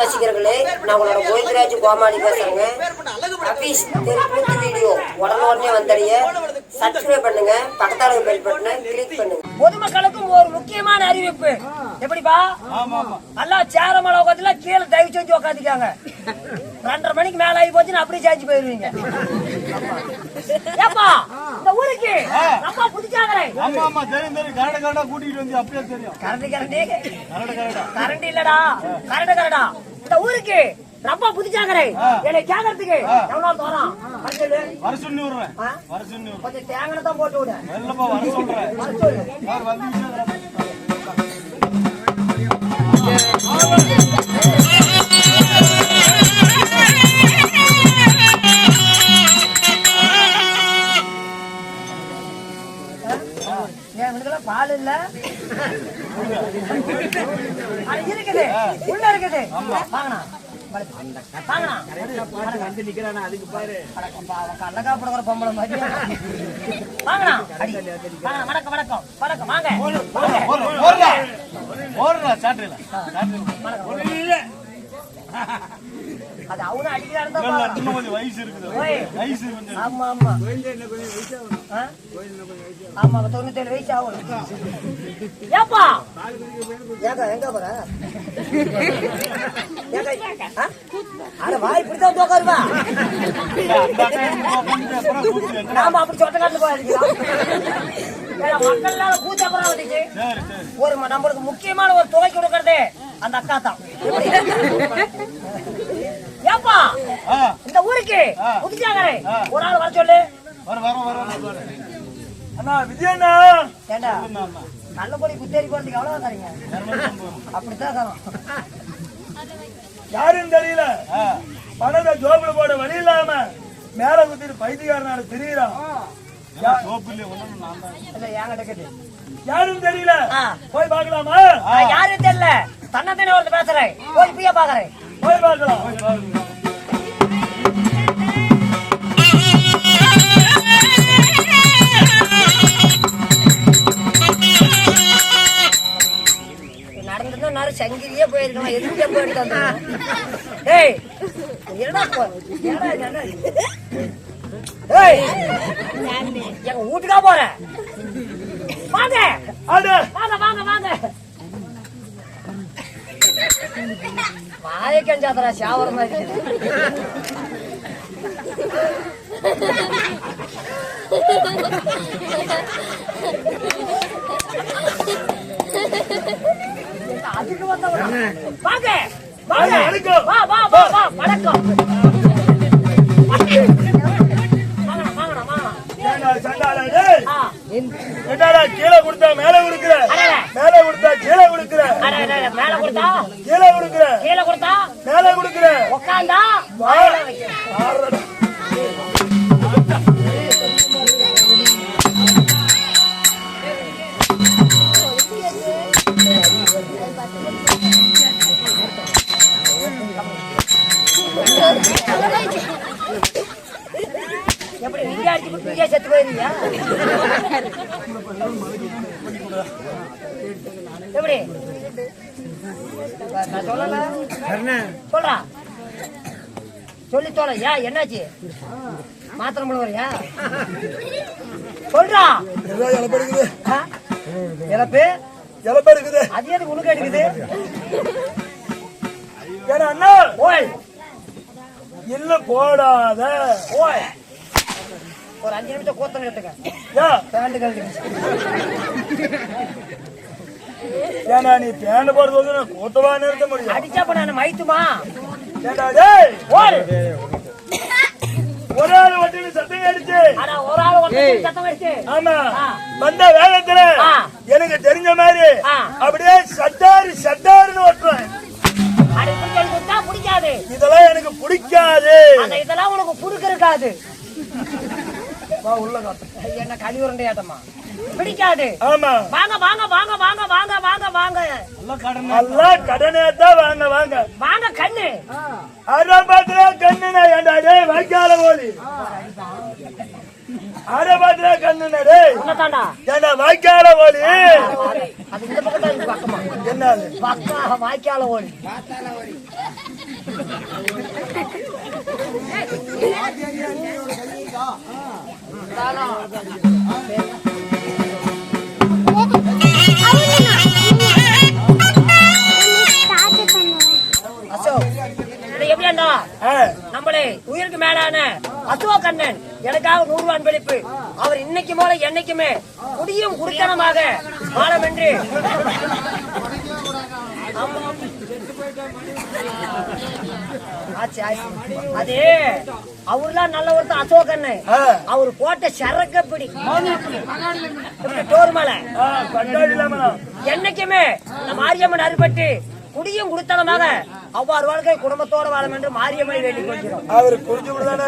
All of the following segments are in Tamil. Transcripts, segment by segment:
ரசிகர்களே நான் உங்களோட கோவிந்தராஜ் கோமாளி பேசுறேங்க. அபீஸ் தெருக்கூத்து வீடியோ உடனே வந்தடைய சப்ஸ்கிரைப் பண்ணுங்க பக்கத்தால பெல் பட்டனை கிளிக் பண்ணுங்க. பொதுமக்களுக்கும் ஒரு முக்கியமான அறிவிப்பு. எப்படிப்பா? நல்லா சேரமலை உட்காந்துல கீழே தயவு செஞ்சு உட்காந்துக்காங்க. ரெண்டரை மணிக்கு மேல ஆகி போச்சுன்னு அப்படியே சாஞ்சு போயிருவீங்க. ஏப்பா இந்த ஊருக்கு? ஆமா ஆமா தெரியும் தெரியும். கரட கரடா கூட்டிட்டு வந்து அப்படியே தெரியும். கரண்டி கரண்டி கரட கரடா. கரண்ட் இல்லடா. கரண்ட் கரடா. இந்த ஊருக்கு ரொம்ப புதுச்சாகரை. என்னை கேக்குறதுக்கு எவ்வளவு தோறான்? சொல்லு வர சொல்லி விடுறேன். ஆ? வர சொல்லி விடுறேன். கொஞ்சம் தேங்காய் தான் போட்டு விடு. வர சொல்றேன். வர சொல்லு. யார் வந்து இல்ல இருக்குது. உள்ள இருக்குது. வாங்கண்ணா. வாங்கண்ணா. கள்ளக்கா போடுற பொம்பளை மாதிரி வாங்கண்ணா. வணக்கம் வணக்கம். வணக்கம் வாங்க. ஓடுறா அது அவனும். இன்னும் கொஞ்சம் வயசு இருக்குது. ஓய். வயசு கொஞ்சம் ஆமா ஆமா. ஆ? ஆமா தொண்ணூத்தேழு வயசு ஆகணும் ஏப்பா! ஏங்க எங்க போற? ஏங்க, ஆ? அட வாய் கூப்பிட்டு எங்கடா? நாம அப்படி சொட்ட காட்டுல போயிருக்கலாம் மக்கள் எல்லாம் கூச்சப்பறம் வந்துச்சு சரி சரி. ஒரு நம்மளுக்கு முக்கியமான ஒரு தொகை கொடுக்கறதே அந்த அக்கா தான். ஏப்பா? இந்த ஊருக்கு. புதுச்சாகரை ஒரு ஆள் வர சொல்லு. வர வர வர. அண்ணா விஜயண்ணா. ஏண்டா? அண்ணா, அண்ணா. நல்ல பொடி குத்தேரி போறதுக்கு எவ்வளவு தரீங்க? அப்படித்தான் தரோம். யாருன்னு தெரியல. பணத்தை ஜோப்புல போட வழி இல்லாம மேல குத்திட்டு பைத்தியக்காரனால திரியிறான். யாருன்னு தெரியல. போய் பார்க்கலாமா? நான் யாரும் தெரியல. தன்னத்தனே ஒருத்தர் பேசுறேன். போய் இப்படியே பாக்குறேன் போய் பார்க்கலாம். எங்க வீட்டுக்கா போற? வாங்க. வாங்க வாங்க வாய அதுக்கு வந்தவனா வாங்க. வா வா வா வா வணக்கம். மேல கொடுக்குற அடடே. மேல கொடுத்தா கீழே அட, மேல கொடுத்தா? கீழே கொடுக்குற கீழே கொடுத்தா? மேல வைக்க. ஆடுறடா. எப்படி நீங்க அடிச்சு நீங்க செத்து போயிருவியா எப்படி? நான் சொல்லல. சொல்றா. சொல்லி தோல. ஏன் என்னாச்சு? மாத்திரை முழுவறியா சொல்றா. இழப்பு? இழப்பு இருக்குது அது எதுக்கு உனக்கு எடுக்குது? அண்ணா. ஓய் இல்ல போடாத. ஓய் ஒரு அஞ்சு நிமிஷம் கூத்தம் எடுத்துக்க. பேண்ட் ஏன்னா நீ பேண்ட் போடுறது வந்து நான் கூத்தவா நிறுத்த முடியும்? அடிச்சா அப்ப நான் மைத்துமா ஒரு ஆள் வண்டியில சத்தம் அடிச்சு ஆனா ஒரு ஆள் சத்தம் வச்சு ஆமா. வந்த வேகத்துல. எனக்கு தெரிஞ்ச மாதிரி. அப்படியே சட்டாரு சட்டாருன்னு பிடிக்காது. இதெல்லாம் எனக்கு பிடிக்காது. இதெல்லாம் உனக்கு புடுக்க இருக்காது. வா, உள்ள காட்டு. என்ன கழி உருண்டையாட்டமா? பிடிக்காது. ஆமா. வாங்க வாங்க வாங்க வாங்க வாங்க வாங்க வாங்க. எல்லாம் கடன் எல்லாம் கடனே தான் வாங்க வாங்க. வாங்க கண்ணு. அதான் பாத்துல கண்ணுனா ஏண்டா டேய் வாய்க்கால போலி. ஆட பாத்திரா கண்ணுண்ணே டேய் உன்னதாண்டா ஏண்டா வாய்க்கால ஓடி அது இந்த பக்கம். தான் இருக்கு பக்கமா என்ன நம்மளே உயிருக்கு மேலான அசோக் கண்ணன். எனக்காக நூறு ரூபாய் அன்பளிப்பு அவர் இன்னைக்கு போல என்னைக்குமே குடியும் குடித்தனமாக வாழம் என்று. ஆமா. ஆச்சு, ஆச்சு. அது அவர்லாம் நல்ல ஒருத்தர் அசோக் அண்ணன் ஆ. அவர் போட்ட சரக்கப்படி. டோர் மேல? என்னைக்குமே மாரியம்மன் அறுபட்டு குடியும் குடித்தனமாக அவ்வாறு வாழ்க்கை குடும்பத்தோட வாழும் என்று மாரியம்மனை வேண்டிக் கொள்கிறோம். அவரு குடிச்சு விடுதானே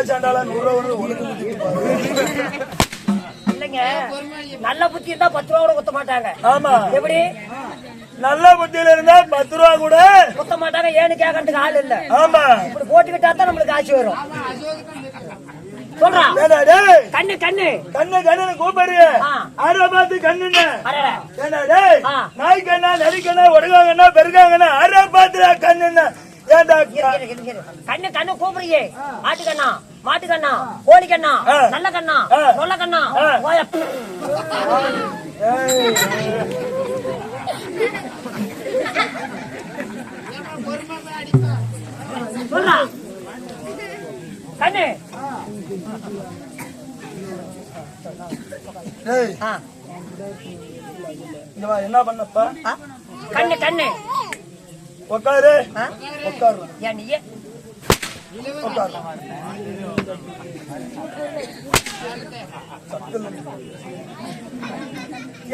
இல்லைங்க. நல்ல புத்தி இருந்தா பத்து ரூபா கூட குத்த மாட்டாங்க ஆமா. எப்படி? நல்ல புத்தியில இருந்தா பத்து ரூபா கூட. குத்த மாட்டாங்க ஏன்னு கேட்கறதுக்கு ஆள் இல்ல. ஆமா. இப்படி போட்டுக்கிட்டா தான் நம்மளுக்கு ஆட்சி வரும். டேய். கண்ணு கண்ணு. கண்ணு கண்ணு கூப்பிடு ஆ. ஆட பார்த்து கண்ணுண்ணே அடடே. ஏண்டா டேய். ஆ. நாய் கண்ணா நரி கண்ணா ஒடுகாங்கண்ணா பெருகாங்கண்ணா ஆட இரு, இரு. கண்ணு கண்ணு கூப்பிடுறியே. ஆட்டு கண்ணா மாட்டு கண்ணா கோழி கண்ணா ஆ. நல்ல கண்ணா ஆ. நொல்ல கண்ணா சொல்றா கண்ணு என்ன பண்ணப்பா. கண்ணு கண்ணு. உட்காரு? உட்காரு ஏன் நீயே?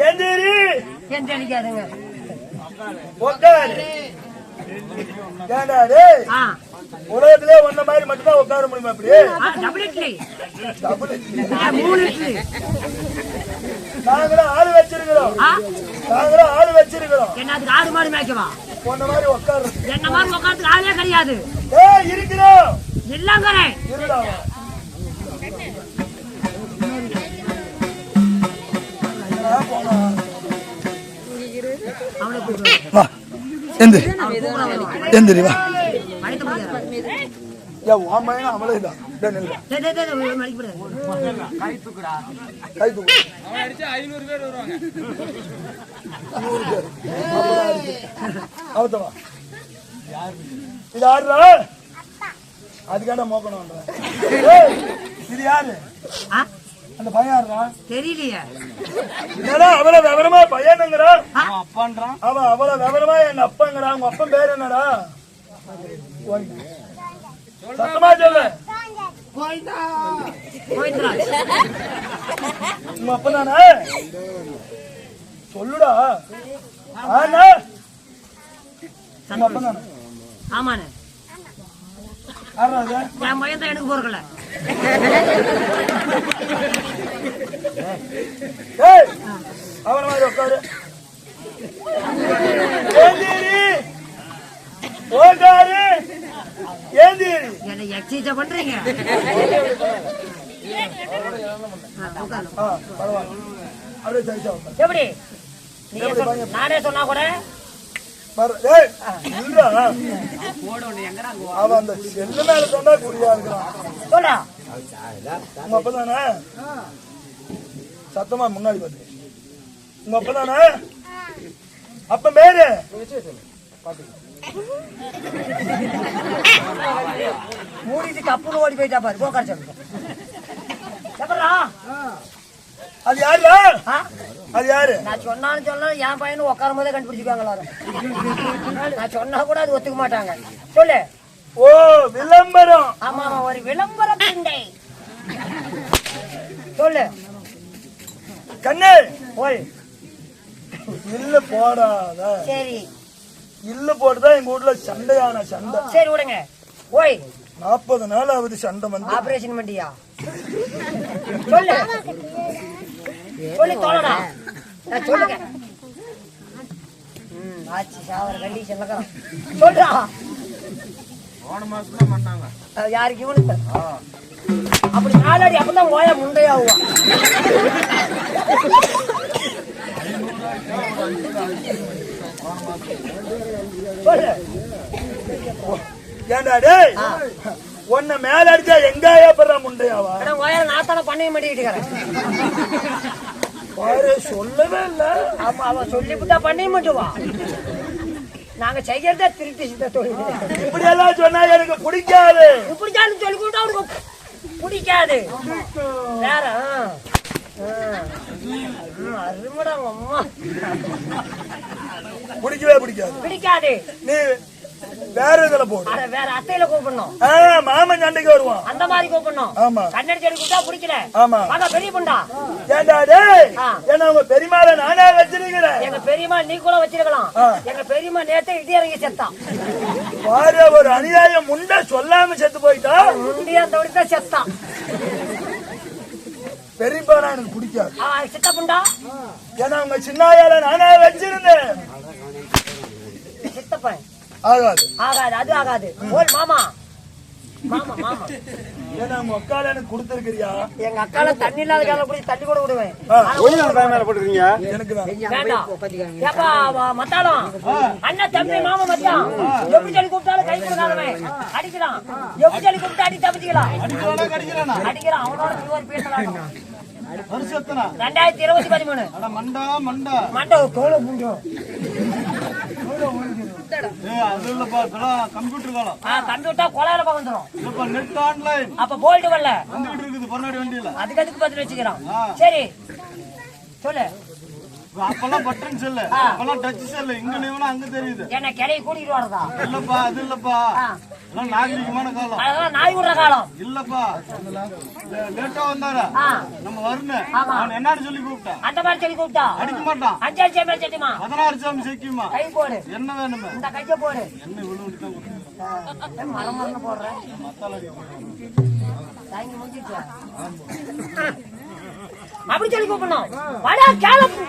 எந்திரி ஏன் தெரிக்காதுங்க உட்காரு ஏண்டா டேய் ஆ உலகத்திலே ஒன்ன மாதிரி மட்டும்தான் உட்கார முடியுமா அப்படி நாங்களும் ஆளு வச்சிருக்கிறோம். நாங்களும் ஆளு வச்சிருக்கிறோம். என்னதுக்கு ஆடு மாடு மேய்க்கவா? உன்ன மாதிரி உட்காரு என்ன மாதிரி உட்காந்துக்கு ஆளே கிடையாது. ஏய் இருக்கிறோம். இல்லங்கறேன். இருடா. அப்பதான் அடிச்சு. அவுத்த வா. இது யாருடா? அதுக்காண்ட மோக்கணும் இது யாரு? அந்த பையன் யாருடா? தெரியலையே. என்னடா அவ்வளவு விவரமா பையனுங்கிறான் ஆ, அவன் அவ்வளவு விவரமா என் அப்பங்கிறான் உங்க அப்பன் பேர் என்னடா. சத்தமா சொல்லு. கோவிந்தராஜ் உங்க அப்பன் தானே சொல்லுடா ஆனா? உங்க அப்பன் தானே ஆமாண்ணே அது? என் பையன் தான் எனக்கு பொறுக்கல. அவன மாதிரி உட்காரு ஏந்திரி ஏந்திரி என்னை எக்ஸைஸா பண்றீங்க எப்படி நானே சொன்னா கூட அவன் அந்த செல்லு மேல சொன்னா குறியா இருக்கிறான் சொல்றா உங்க அப்பா தானே? சத்தமா முன்னாடி பார்த்து உங்க அப்பா தானே? அப்ப பேரு? மூடிட்டு கப்புன்னு ஓடி போயிட்டா பாரு. போக்கார எப்படா அது யாருடா ஆ? அது யாரு? நான் சொன்னாலும் சொன்னாலும் என் பையனும் உட்காரும் போதே கண்டுபிடிச்சுக்காங்க எல்லாரும். நான் சொன்னா கூட அது ஒத்துக்க மாட்டாங்க. சொல்லு. ஓ விளம்பரம். ஆமா ஒரு விளம்பர பிண்டை. சொல்லு. கண்ணு. ஓய் இல்ல போடாத சரி. இல்ல போட்டுதான் எங்க வீட்ல சண்டையான சண்டை. சரி விடுங்க. ஓய் நாற்பது நாள் ஆகுது சண்டை வந்து. ஆபரேஷன் பண்ணியா சொல்லு. சொல்லு நான் சொல்லுங்க. ஆச்சு சாவர கண்டிஷன் சொல்றா போன மாசம் தான் பண்ணாங்க அது யாருக்கு இவனுக்கு? அப்படி நாலடி அப்பதான் ஓய முண்டையாகுவான் ஏண்டா டேய்? உன்னை மேல அடிச்சா எங்க ஏப்படுற முண்டையாவா? ஓய நாத்தான பண்ணைய மாட்டிக்கிட்டு பாரு சொல்லவே இல்ல. ஆமா அவன் சொல்லிவிட்டா பண்ணைய மாட்டுவா. நாங்க செய்யறதே திருட்டு சித்த தொழில். இப்படி எல்லாம் சொன்னா எனக்கு பிடிக்காது. இப்படிச்சாலும் சொல்லி கொடுத்தா அவனுக்கு பிடிக்காது. வேற அருமைடா அம்மா. பிடிக்கவே பிடிக்காது. பிடிக்காது. நீ வேற இதுல போடு. வேற அத்தையில கூப்பிடணும். மாமன் சண்டைக்கு வருவான். அந்த மாதிரி கூப்பிடணும். ஆமா. கண்ணடி செடி கொடுத்தா பிடிக்கல. ஆமா. வாங்க பெரிய பொண்டா. ஏண்டா டேய். என்ன உங்க பெரியமால நானே வச்சிருக்கிறேன். எங்க பெரியம்மா நீ கூட வச்சிருக்கலாம். எங்க பெரியம்மா நேத்தே இடி இறங்கி செத்தான் பாரு ஒரு அநியாயம் முண்டை சொல்லாம செத்து போயிட்டா? முந்தைய அந்த தான் செத்தான் பெரியப்பானா எனக்கு பிடிக்காது. ஆ, சித்த புண்டா ஏன்னா உங்க சின்னாயால நானே வச்சிருந்தேன். ஆகாது. ஆகாது அது ஆகாது. ஓல் மாமா. மாமா மாமா. ஏன்னா உங்க அக்கால எனக்கு கொடுத்துருக்கிறியா? எங்க அக்கால தண்ணி இல்லாத காலம் போய் தண்ணி கூட விடுவேன். மேல போட்டுருக்கீங்க எனக்கு அண்ணன் தம்பி மாமா மச்சான். எப்படி சொல்லி கூப்பிட்டாலும் கை கொடுக்காதவன். அடிக்கிறான். எப்படி சொல்லி கூப்பிட்டு அடி தப்பிச்சுக்கலாம் அடிக்கிறானா கடிக்கிறானா? அடிக்கிறான். அவனோட பேசலாம் வருஷத்தனா? ரெண்டாயிரத்தி இருபத்தி பதிமூணு. அட மண்டா மண்டா. மண்டை தோலை பூண்டும் ஏ அது இல்லப்பா இதெல்லாம் கம்ப்யூட்டர் காலம் ஆ கம்ப்யூட்டர் கொலையில வந்துடும் இல்லப்பா நெட் ஆன்லைன் அப்ப போல்டு வரல. வந்துகிட்டு இருக்குது பொன்னாடி வண்டியில. அதுக்கு அதுக்கு. சரி. சொல்லு. அப்பெல்லாம் பட்டன் செல்லு. அப்பெல்லாம் டச் செல்லு. இங்க நீவனா அங்க தெரியுது. என்ன கிளையை கூட்டிட்டு வரதா இல்லப்பா அது இல்லப்பா. ஆ. எல்லாம் நாகரிகமான காலம். அதெல்லாம் நாய் விடுற காலம். இல்லப்பா. லேட்டா வந்தாரா? நம்ம வரணும். அவன் என்னன்னு சொல்லி கூப்பிட்டான் அந்த மாதிரி சொல்லி கூப்பிட்டா? அடிக்க மாட்டான். அஞ்சாறு சேமியா சட்டிமா? பதினாறு சாமி செக்குமா? கை போடு. என்ன வேணுமே? இந்த கைய போடு. என்ன. ஆ, மரம் மரம் போடுறேன் மத்தால தாங்கி முடிஞ்சிச்சா அப்படி சொல்லி கூப்பிடணும். வாடா கேளப்பு!